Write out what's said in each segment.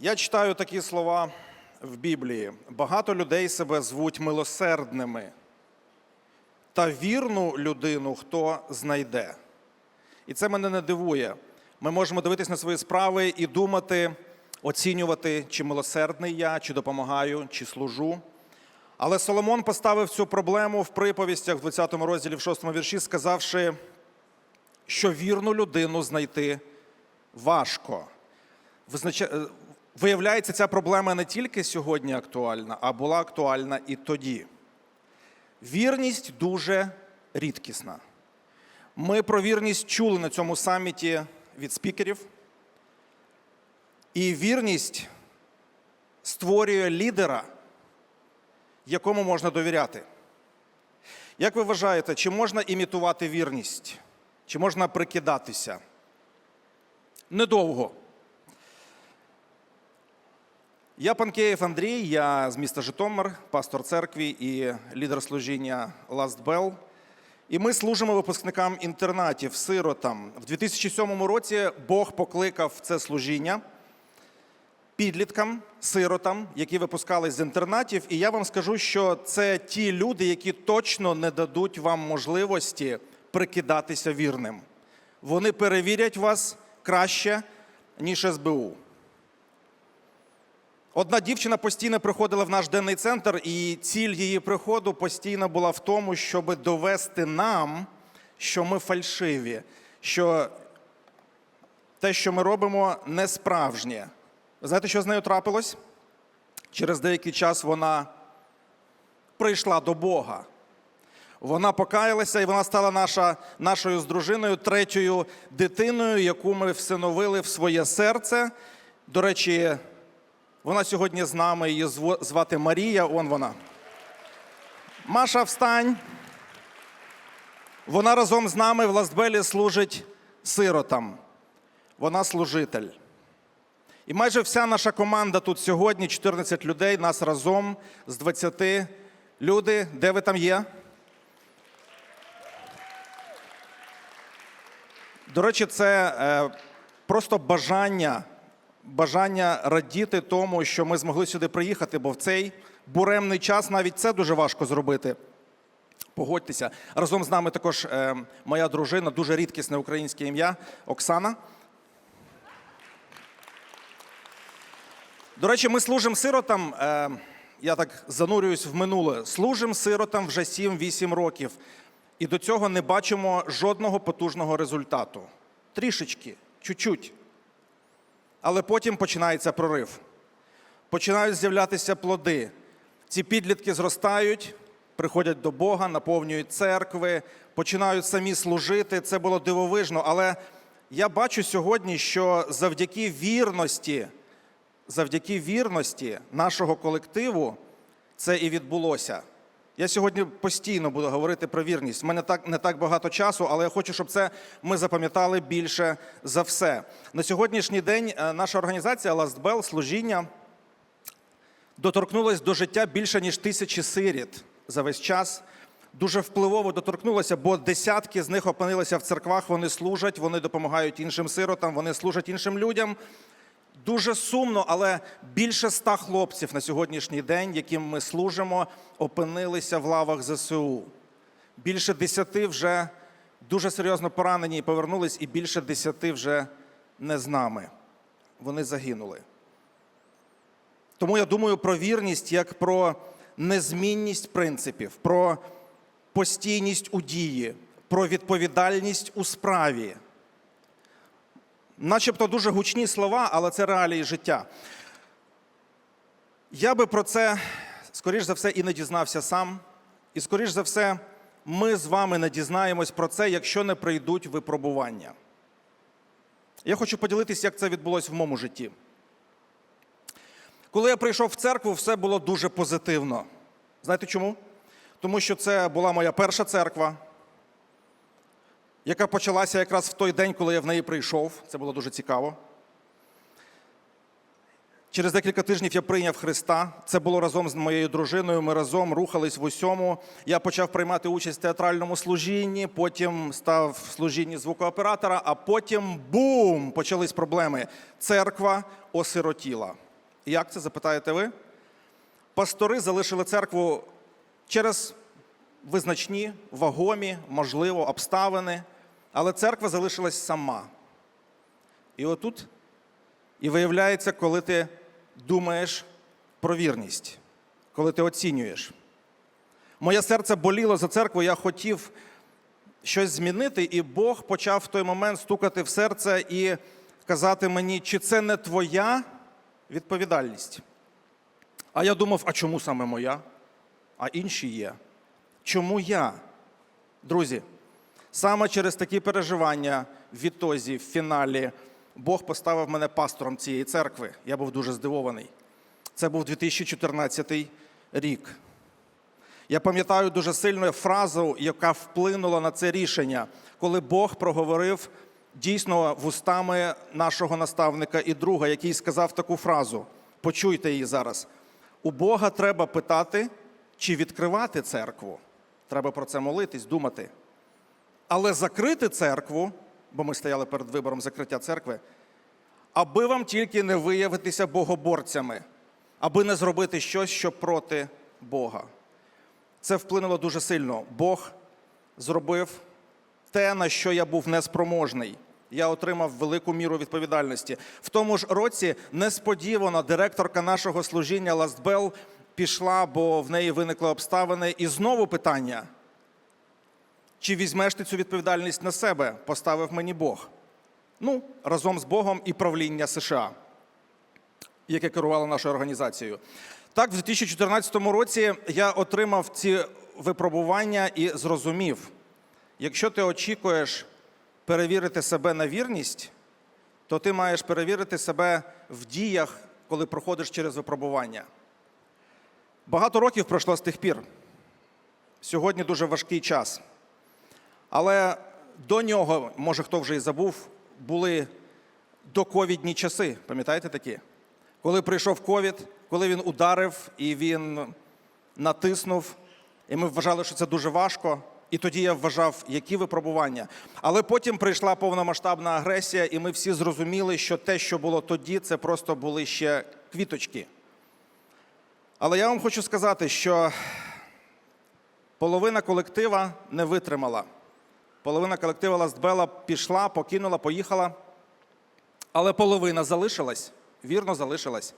Я читаю такі слова в Біблії. Багато людей себе звуть милосердними. Та вірну людину хто знайде. І це мене не дивує. Ми можемо дивитися на свої справи і думати, оцінювати, чи милосердний я, чи допомагаю, чи служу. Але Соломон поставив цю проблему в приповістях в 20 розділі, в 6 вірші, сказавши, що вірну людину знайти важко. Виявляється, ця проблема не тільки сьогодні актуальна, а була актуальна і тоді. Вірність дуже рідкісна. Ми про вірність чули на цьому саміті від спікерів. І вірність створює лідера, якому можна довіряти. Як ви вважаєте, чи можна імітувати вірність? Чи можна прикидатися? Недовго. Я Панкеєв Андрій, я з міста Житомир, пастор церкві і лідер служіння Last Bell. І ми служимо випускникам інтернатів, сиротам. В 2007 році Бог покликав це служіння підліткам, сиротам, які випускались з інтернатів. І я вам скажу, що це ті люди, які точно не дадуть вам можливості прикидатися вірним. Вони перевірять вас краще, ніж СБУ. Одна дівчина постійно приходила в наш денний центр, і ціль її приходу постійно була в тому, щоб довести нам, що ми фальшиві, що те, що ми робимо, не справжнє. Знаєте, що з нею трапилось? Через деякий час вона прийшла до Бога. Вона покаялася і вона стала наша, нашою з дружиною третьою дитиною, яку ми всиновили в своє серце. До речі, вона сьогодні з нами, її звати Марія, он вона. Маша, встань. Вона разом з нами в Ластбелі служить сиротам. Вона служитель. І майже вся наша команда тут сьогодні, 14 людей, нас разом з 20 люди. Де ви там є? До речі, це е, просто бажання, бажання радіти тому, що ми змогли сюди приїхати, бо в цей буремний час навіть це дуже важко зробити. Погодьтеся. Разом з нами також е, моя дружина, дуже рідкісне українське ім'я Оксана. До речі, ми служимо сиротам. Е, я так занурююсь в минуле. Служимо сиротам вже 7-8 років. І до цього не бачимо жодного потужного результату. Трішечки, чуть-чуть. Але потім починається прорив. Починають з'являтися плоди. Ці підлітки зростають, приходять до Бога, наповнюють церкви, починають самі служити. Це було дивовижно. Але я бачу сьогодні, що завдяки вірності, завдяки вірності нашого колективу це і відбулося. Я сьогодні постійно буду говорити про вірність. У мене так не так багато часу, але я хочу, щоб це ми запам'ятали більше за все. На сьогоднішній день е, наша організація Last Bell, служіння доторкнулась до життя більше ніж тисячі сиріт за весь час. Дуже впливово доторкнулося, бо десятки з них опинилися в церквах. Вони служать, вони допомагають іншим сиротам, вони служать іншим людям. Дуже сумно, але більше ста хлопців на сьогоднішній день, яким ми служимо, опинилися в лавах ЗСУ. Більше десяти вже дуже серйозно поранені і повернулись, і більше десяти вже не з нами. Вони загинули. Тому я думаю про вірність як про незмінність принципів, про постійність у дії, про відповідальність у справі. Начебто дуже гучні слова, але це реалії життя. Я би про це, скоріш за все, і не дізнався сам. І, скоріш за все, ми з вами не дізнаємось про це, якщо не прийдуть випробування. Я хочу поділитися, як це відбулося в моєму житті. Коли я прийшов в церкву, все було дуже позитивно. Знаєте чому? Тому що це була моя перша церква, яка почалася якраз в той день, коли я в неї прийшов. Це було дуже цікаво. Через декілька тижнів я прийняв Христа. Це було разом з моєю дружиною. Ми разом рухались в усьому. Я почав приймати участь в театральному служінні, потім став в служінні звукооператора, а потім бум! Почались проблеми. Церква осиротіла. Як це запитаєте ви? Пастори залишили церкву через визначні, вагомі, можливо, обставини, але церква залишилась сама. І отут і виявляється, коли ти думаєш про вірність, коли ти оцінюєш. Моє серце боліло за церкву, я хотів щось змінити, і Бог почав в той момент стукати в серце і казати мені, чи це не твоя відповідальність. А я думав, а чому саме моя? А інші є. Чому я? Друзі, саме через такі переживання в відтозі, в фіналі, Бог поставив мене пастором цієї церкви. Я був дуже здивований. Це був 2014 рік. Я пам'ятаю дуже сильно фразу, яка вплинула на це рішення, коли Бог проговорив дійсно вустами нашого наставника і друга, який сказав таку фразу. Почуйте її зараз. У Бога треба питати, чи відкривати церкву. Треба про це молитись, думати. Але закрити церкву, бо ми стояли перед вибором закриття церкви, аби вам тільки не виявитися богоборцями, аби не зробити щось, що проти Бога. Це вплинуло дуже сильно. Бог зробив те, на що я був неспроможний. Я отримав велику міру відповідальності. В тому ж році несподівано директорка нашого служіння Ластбел пішла, бо в неї виникли обставини. І знову питання: чи візьмеш ти цю відповідальність на себе? Поставив мені Бог. Ну, разом з Богом і правління США, яке керувало нашою організацією. Так, в 2014 році я отримав ці випробування і зрозумів, якщо ти очікуєш перевірити себе на вірність, то ти маєш перевірити себе в діях, коли проходиш через випробування. Багато років пройшло з тих пір. Сьогодні дуже важкий час. Але до нього, може хто вже і забув, були доковідні часи. Пам'ятаєте такі? Коли прийшов ковід, коли він ударив і він натиснув, і ми вважали, що це дуже важко. І тоді я вважав, які випробування. Але потім прийшла повномасштабна агресія, і ми всі зрозуміли, що те, що було тоді, це просто були ще квіточки. Але я вам хочу сказати, що половина колектива не витримала. Половина колектива Ластбела пішла, покинула, поїхала. Але половина залишилась, вірно залишилась.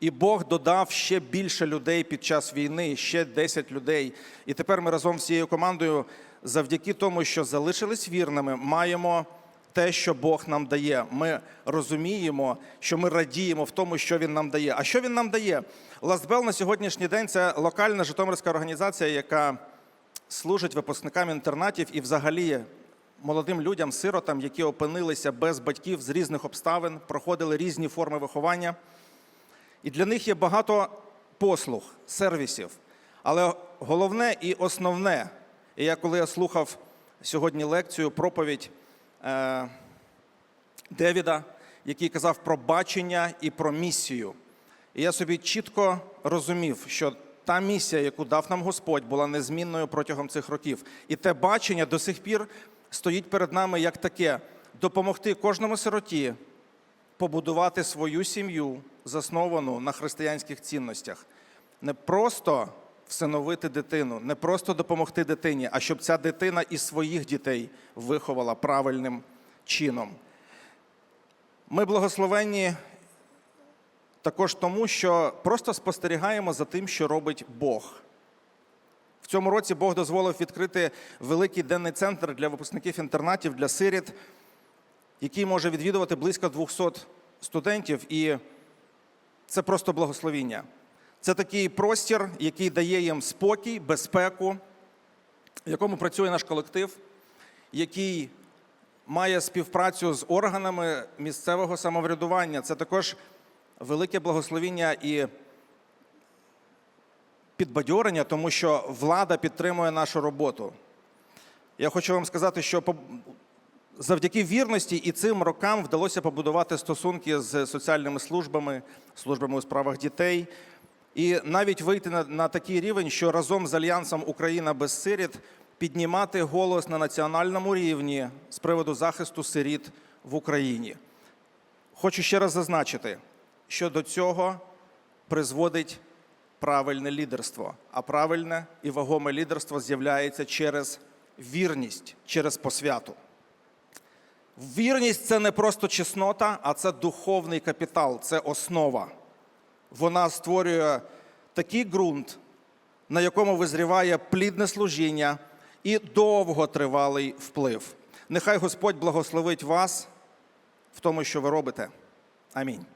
І Бог додав ще більше людей під час війни, ще 10 людей. І тепер ми разом з цією командою, завдяки тому, що залишились вірними, маємо те, що Бог нам дає. Ми розуміємо, що ми радіємо в тому, що Він нам дає. А що він нам дає? Ластбел на сьогоднішній день це локальна житомирська організація, яка служить випускникам інтернатів і взагалі молодим людям, сиротам, які опинилися без батьків з різних обставин, проходили різні форми виховання. І для них є багато послуг, сервісів. Але головне і основне, і я коли я слухав сьогодні лекцію, проповідь е, Девіда, який казав про бачення і про місію. І я собі чітко розумів, що та місія, яку дав нам Господь, була незмінною протягом цих років. І те бачення до сих пір стоїть перед нами як таке: допомогти кожному сироті побудувати свою сім'ю, засновану на християнських цінностях. Не просто всиновити дитину, не просто допомогти дитині, а щоб ця дитина і своїх дітей виховала правильним чином. Ми благословенні також тому, що просто спостерігаємо за тим, що робить Бог. В цьому році Бог дозволив відкрити великий денний центр для випускників інтернатів, для сиріт, який може відвідувати близько 200 студентів, і це просто благословіння. Це такий простір, який дає їм спокій, безпеку, в якому працює наш колектив, який має співпрацю з органами місцевого самоврядування. Це також велике благословіння і підбадьорення, тому що влада підтримує нашу роботу. Я хочу вам сказати, що завдяки вірності і цим рокам вдалося побудувати стосунки з соціальними службами, службами у справах дітей, і навіть вийти на, на такий рівень, що разом з Альянсом Україна без сиріт піднімати голос на національному рівні з приводу захисту сиріт в Україні. Хочу ще раз зазначити, що до цього призводить правильне лідерство. А правильне і вагоме лідерство з'являється через вірність, через посвяту. Вірність це не просто чеснота, а це духовний капітал, це основа. Вона створює такий ґрунт, на якому визріває плідне служіння і довготривалий вплив. Нехай Господь благословить вас в тому, що ви робите. Амінь.